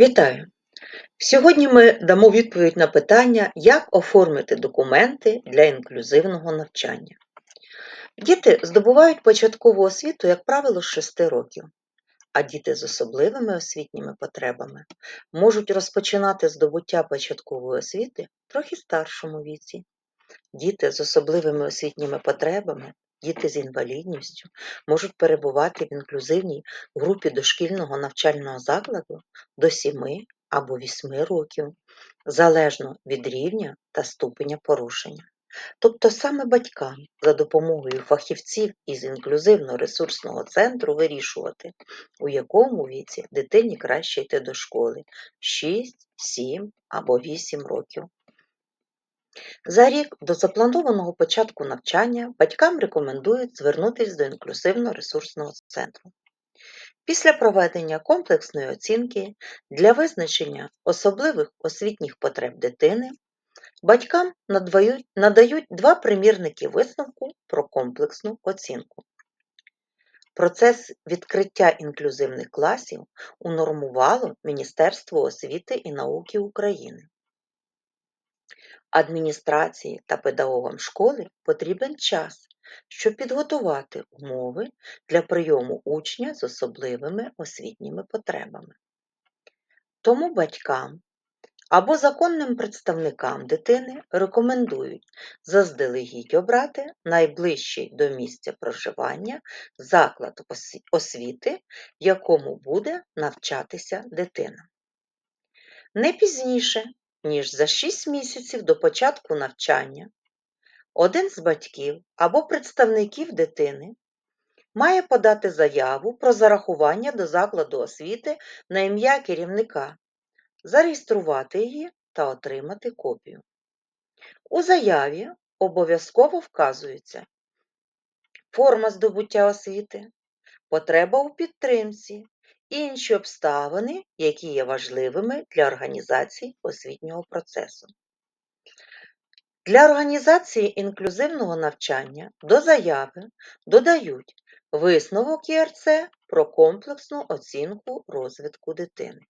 Вітаю! Сьогодні ми дамо відповідь на питання, як оформити документи для інклюзивного навчання. Діти здобувають початкову освіту, як правило, з 6 років, а діти з особливими освітніми потребами можуть розпочинати здобуття початкової освіти в трохи старшому віці. Діти з особливими освітніми потребами, діти з інвалідністю можуть перебувати в інклюзивній групі дошкільного навчального закладу до 7 або 8 років, залежно від рівня та ступеня порушення. Тобто саме батькам за допомогою фахівців із інклюзивно-ресурсного центру вирішувати, у якому віці дитині краще йти до школи 6, 7 або 8 років. За рік до запланованого початку навчання батькам рекомендують звернутися до інклюзивно-ресурсного центру. Після проведення комплексної оцінки для визначення особливих освітніх потреб дитини батькам надають, два примірники висновку про комплексну оцінку. Процес відкриття інклюзивних класів унормувало Міністерство освіти і науки України. Адміністрації та педагогам школи потрібен час, щоб підготувати умови для прийому учня з особливими освітніми потребами. Тому батькам або законним представникам дитини рекомендують заздалегідь обрати найближчий до місця проживання заклад освіти, в якому буде навчатися дитина. Не пізніше, ніж за 6 місяців до початку навчання, один з батьків або представників дитини має подати заяву про зарахування до закладу освіти на ім'я керівника, зареєструвати її та отримати копію. У заяві обов'язково вказується форма здобуття освіти, потреба у підтримці, інші обставини, які є важливими для організації освітнього процесу. Для організації інклюзивного навчання до заяви додають висновок ЄРЦ про комплексну оцінку розвитку дитини.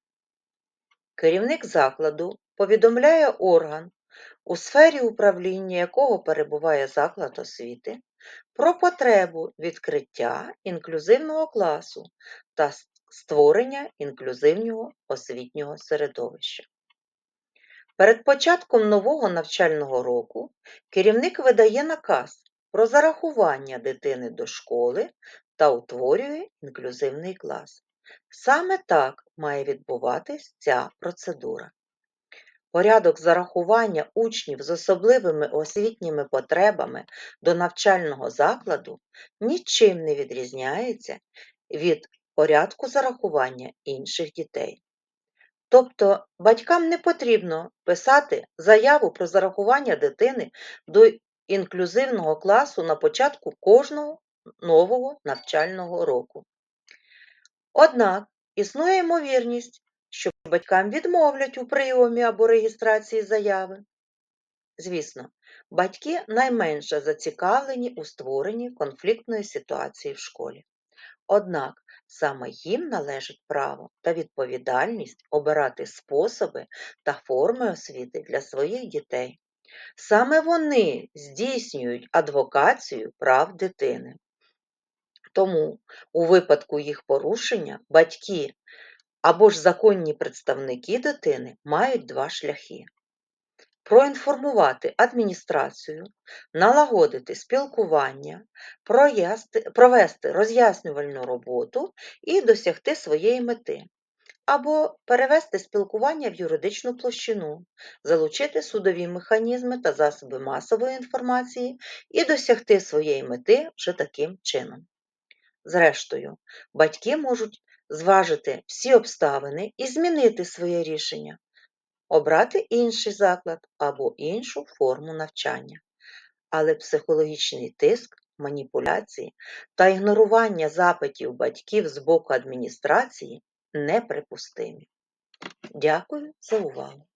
Керівник закладу повідомляє орган, у сфері управління якого перебуває заклад освіти, про потребу відкриття інклюзивного класу та створення інклюзивного освітнього середовища. Перед початком нового навчального року керівник видає наказ про зарахування дитини до школи та утворює інклюзивний клас. Саме так має відбуватись ця процедура. Порядок зарахування учнів з особливими освітніми потребами до навчального закладу нічим не відрізняється від порядку зарахування інших дітей. Тобто батькам не потрібно писати заяву про зарахування дитини до інклюзивного класу на початку кожного нового навчального року. Однак існує ймовірність, що батькам відмовлять у прийомі або реєстрації заяви. Звісно, батьки найменше зацікавлені у створенні конфліктної ситуації в школі. Однак саме їм належить право та відповідальність обирати способи та форми освіти для своїх дітей. Саме вони здійснюють адвокацію прав дитини. Тому у випадку їх порушення батьки або ж законні представники дитини мають два шляхи проінформувати адміністрацію, налагодити спілкування, провести роз'яснювальну роботу і досягти своєї мети, або перевести спілкування в юридичну площину, залучити судові механізми та засоби масової інформації і досягти своєї мети вже таким чином. Зрештою, батьки можуть зважити всі обставини і змінити своє рішення, обрати інший заклад або іншу форму навчання. Але психологічний тиск, маніпуляції та ігнорування запитів батьків з боку адміністрації неприпустимі. Дякую за увагу!